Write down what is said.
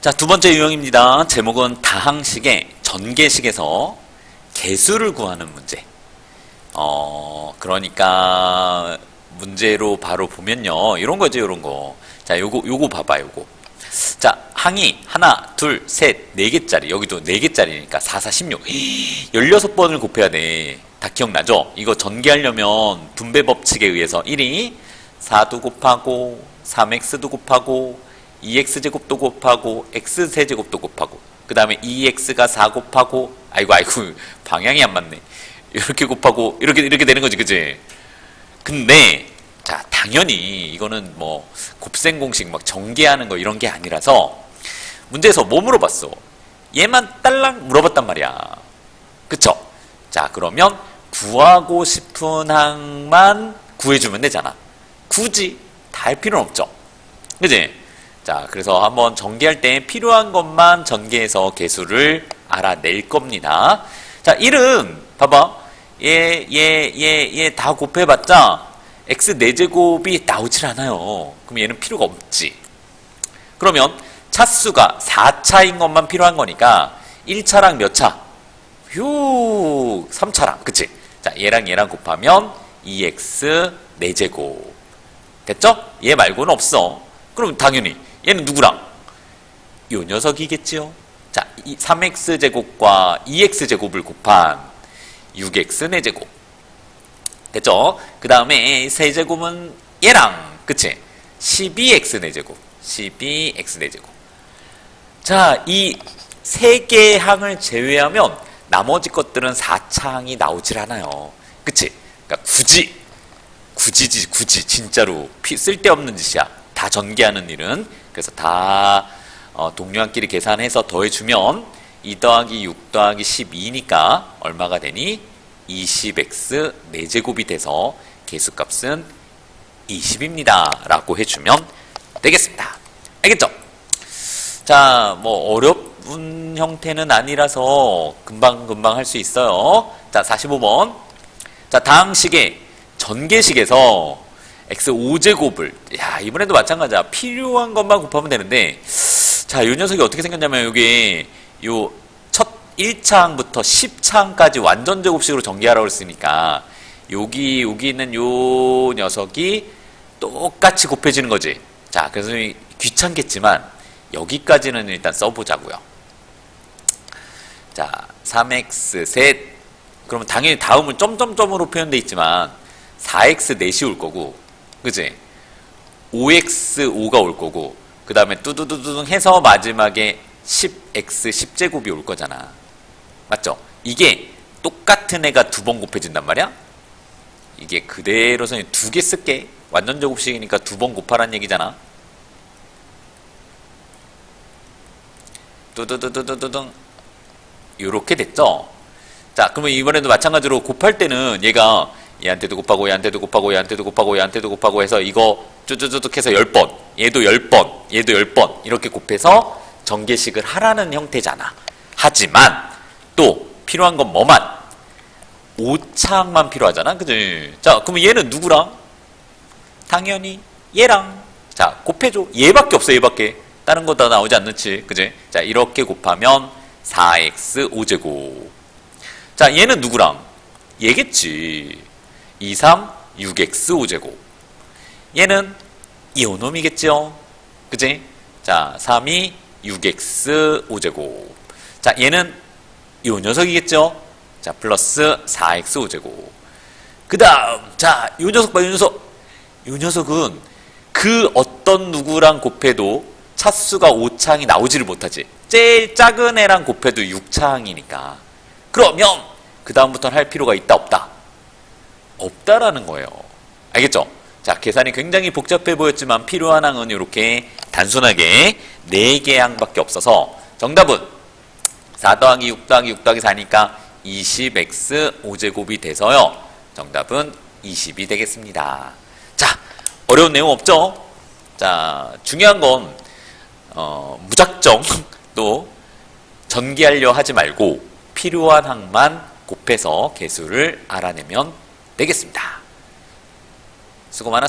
자, 두 번째 유형입니다. 제목은 다항식의 전개식에서 개수를 구하는 문제. 어, 그러니까 문제로 바로 보면요. 이런 거죠, 이런 거. 자, 요거 요거 봐봐, 요거. 자, 항이 하나, 둘, 셋, 네 개짜리. 여기도 네 개짜리니까 4, 4, 16. 16번을 곱해야 돼. 다 기억나죠? 이거 전개하려면 분배 법칙에 의해서 1이 4도 곱하고 3x도 곱하고 2x제곱도 곱하고 x세제곱도 곱하고 그 다음에 2x가 4 곱하고 아이고 아이고 방향이 안 맞네. 이렇게 곱하고 이렇게 이렇게 되는 거지 그지? 근데 자 당연히 이거는 뭐 곱셈 공식 막 전개하는 거 이런 게 아니라서 문제에서 뭐 물어봤어? 얘만 딸랑 물어봤단 말이야. 그쵸? 자 그러면 구하고 싶은 항만 구해주면 되잖아. 굳이 다 할 필요는 없죠. 그지 자, 그래서 한번 전개할 때 필요한 것만 전개해서 개수를 알아낼 겁니다. 자, 1은 봐봐. 얘, 얘, 얘, 얘 다 곱해봤자 x 4제곱이 나오질 않아요. 그럼 얘는 필요가 없지. 그러면 차수가 4차인 것만 필요한 거니까 1차랑 몇 차? 휴, 3차랑. 그치? 자, 얘랑 얘랑 곱하면 2x 4제곱. 됐죠? 얘 말고는 없어. 그럼 당연히 얘는 누구랑? 요 녀석이겠지요. 자, 3x 제곱과 2x 제곱을 곱한 6x 4제곱. 됐죠? 그 다음에 세제곱은 얘랑, 그치? 12x 4제곱. 12x 4제곱. 자, 이 세 개의 항을 제외하면 나머지 것들은 4차 항이 나오질 않아요. 그치? 그러니까 굳이, 굳이지, 굳이, 진짜로 피- 쓸데없는 짓이야. 다 전개하는 일은. 그래서 다 어, 동료한끼리 계산해서 더해주면 2 더하기 6 더하기 12니까 얼마가 되니? 20x 4제곱이 돼서 개수값은 20입니다. 라고 해주면 되겠습니다. 알겠죠? 자, 뭐 어렵은 형태는 아니라서 금방금방 할 수 있어요. 자, 45번. 자, 다음 식의 전개식에서 x 5제곱을 야, 이번에도 마찬가지야. 필요한 것만 곱하면 되는데 자, 이 녀석이 어떻게 생겼냐면 여기 요 첫 1차항부터 10차항까지 완전 제곱식으로 전개하라고 했으니까 여기 여기 있는 요 녀석이 똑같이 곱해지는 거지. 자, 그래서 귀찮겠지만 여기까지는 일단 써보자고요. 자, 3x 셋 그러면 당연히 다음은 점점점으로 표현돼 있지만 4x 넷이 올 거고 그지? 5x 5가 올 거고 그 다음에 뚜두두두둥 해서 마지막에 10x 10제곱이 올 거잖아. 맞죠? 이게 똑같은 애가 두 번 곱해진단 말이야? 이게 그대로 선이 두 개 쓸게. 완전 제곱식이니까 두 번 곱하란 얘기잖아. 뚜두두두두둥 요렇게 됐죠? 자, 그러면 이번에도 마찬가지로 곱할 때는 얘가 얘한테도 곱하고 얘한테도 곱하고 얘한테도 곱하고 얘한테도 곱하고 해서 이거 쭈쭈쭈둑 해서 10번 얘도 10번 얘도 10번 이렇게 곱해서 전개식을 하라는 형태잖아. 하지만 또 필요한 건 뭐만? 5차항만 필요하잖아. 그지? 자 그러면 얘는 누구랑? 당연히 얘랑. 자 곱해줘. 얘밖에 없어 얘밖에. 다른 거 다 나오지 않는지. 그지? 자 이렇게 곱하면 4x 5제곱. 자 얘는 누구랑? 얘겠지 2, 3, 6x 5제곱. 얘는 이오놈이겠죠? 그지? 자, 3이 6x 5제곱. 자, 얘는 요 녀석이겠죠? 자, 플러스 4x 5제곱. 그 다음, 자, 요 녀석 봐, 요 녀석. 요 녀석은 그 어떤 누구랑 곱해도 차수가 5차항이 나오지를 못하지. 제일 작은 애랑 곱해도 6차항이니까. 그러면, 그 다음부터는 할 필요가 있다, 없다? 없다라는 거예요. 알겠죠? 자, 계산이 굉장히 복잡해 보였지만 필요한 항은 이렇게 단순하게 4개 항밖에 없어서 정답은 4 더하기 6 더하기 6 더하기 4니까 20x 5제곱이 돼서요. 정답은 20이 되겠습니다. 자, 어려운 내용 없죠? 자, 중요한 건 어, 무작정 또 전개하려 하지 말고 필요한 항만 곱해서 개수를 알아내면 되겠습니다. 수고 많았습니다.